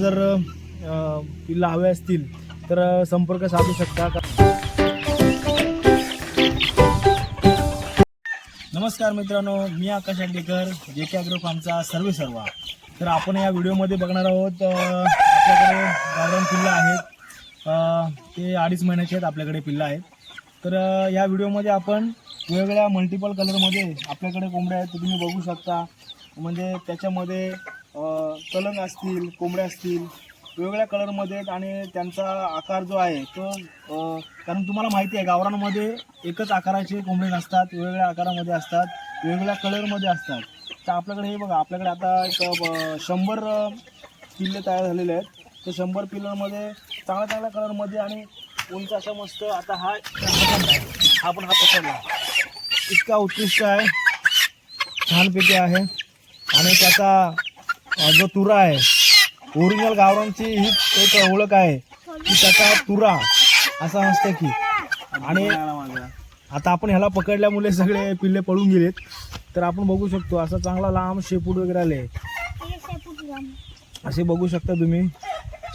जर पिल्ला हवे असतील तर संपर्क साधू शकता का? नमस्कार मित्रांनो मी आकाश अंडेकर जे के अॅग्रो फार्मचा सर्वे सर्वा. तर आपण या व्हिडिओमध्ये बघणार आहोत आपल्याकडे गावरान पिल्ला आहेत. ते अडीच महिन्याचे आहेत आपल्याकडे पिल्ला आहेत. तर या व्हिडिओमध्ये आपण वेगवेगळ्या मल्टिपल कलरमध्ये आपल्याकडे कोंबड्या आहेत तुम्ही बघू शकता. म्हणजे त्याच्यामध्ये कलंग असतील कोंबड्या असतील वेगवेगळ्या कलरमध्ये आणि त्यांचा आकार जो आहे तो कारण तुम्हाला माहिती आहे गावरांमध्ये एकच आकाराचे कोंबडे नसतात वेगवेगळ्या आकारामध्ये असतात वेगवेगळ्या कलरमध्ये असतात. तर आपल्याकडे हे बघा आपल्याकडे आता एक शंभर पिल्ले तयार झालेले आहेत. तर शंभर पिल्लांमध्ये चांगल्या चांगल्या कलरमध्ये आणि उंच असा मस्त आता हा हा पण हा पसरला. पकडला इतका उत्कृष्ट आहे. छानपैकी आहे. आणि त्याचा जो तुरा आहे. ओरिजिनल गावरांची ही एक ओळख आहे. की त्याचा तुरा असा असतं की. आणि आता आपण ह्याला पकडल्यामुळे सगळे पिल्ले पळून गेलेत. तर आपण बघू शकतो असा चांगला लांब शेपूट वगैरे आले. असे बघू शकता तुम्ही.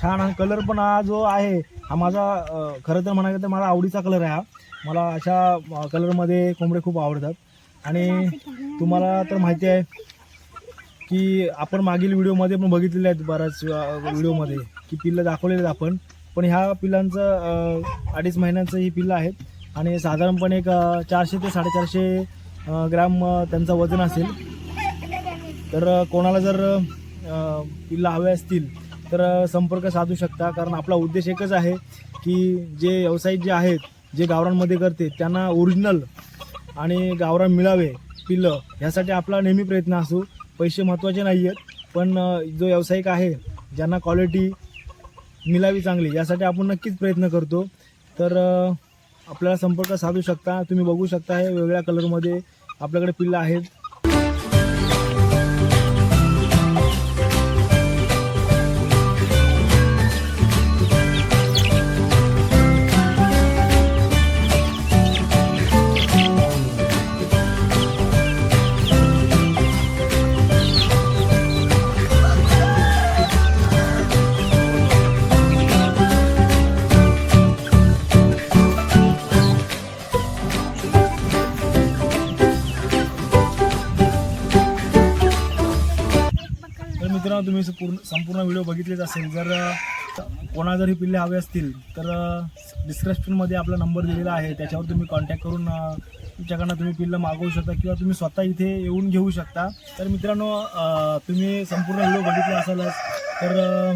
छान आणि कलर पण हा जो आहे हा माझा खरं तर म्हणायचं तर माझा आवडीचा कलर आहे हा. मला अशा कलरमध्ये कोंबडे खूप आवडतात. आणि तुम्हाला तर माहिती आहे की आपण मागील व्हिडिओमध्ये पण बघितलेले आहेत बऱ्याच व्हिडिओमध्ये की पिल्लं दाखवलेले आहेत आपण. पण ह्या पिल्लांचं अडीच महिन्यांचं ही पिल्लं आहेत. आणि साधारणपणे एक चारशे ते साडेचारशे ग्रॅम त्यांचं वजन असेल. तर कोणाला जर पिल्लं हवे असतील तर संपर्क साधू शकता. कारण आपला उद्देश एकच आहे की जे व्यावसायिक जे आहेत जे गावरांमध्ये करते त्यांना ओरिजिनल आणि गावरान मिळावे पिल्लं. ह्यासाठी आपला नेहमी प्रयत्न असू. पैसे महत्त्वाचे नाही आहेत पण जो व्यावसायिक आहे ज्यांना क्वालिटी मिळावी चांगली यासाठी आपण नक्कीच प्रयत्न करतो. तर आपल्याला संपर्क साधू शकता तुम्ही बघू शकता हे वेगवेगळ्या कलरमध्ये आपल्याकडे पिल्लं आहेत. तुम्ही पूर्ण संपूर्ण व्हिडिओ बघितलेच असेल. जर कोणा कोणाला जर ही पिल्ले हवे असतील तर डिस्क्रिप्शनमध्ये आपला नंबर दिलेला आहे. त्याच्यावर तुम्ही कॉन्टॅक्ट करून तुमच्याकडनं तुम्ही पिल्लं मागवू शकता किंवा तुम्ही स्वतः इथे येऊन घेऊ शकता. तर मित्रांनो तुम्ही संपूर्ण व्हिडिओ बघितला असालच तर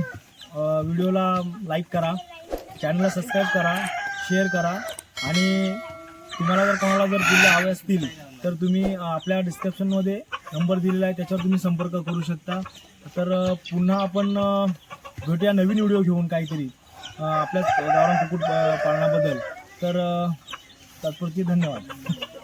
व्हिडिओला लाईक करा चॅनलला सबस्क्राईब करा शेअर करा आणि तुम्हाला जर कोणाला जर पिल्ले हवे असतील तर तुम्ही आपल्या डिस्क्रिप्शनमध्ये नंबर दिलेला आहे त्याच्यावर तुम्ही संपर्क करू शकता. तर पुन्हा आपण भेटूया नवीन व्हिडिओ घेऊन काहीतरी आपल्या गावरान कुक्कुट पालनाबद्दल. तर तात्पुरती धन्यवाद.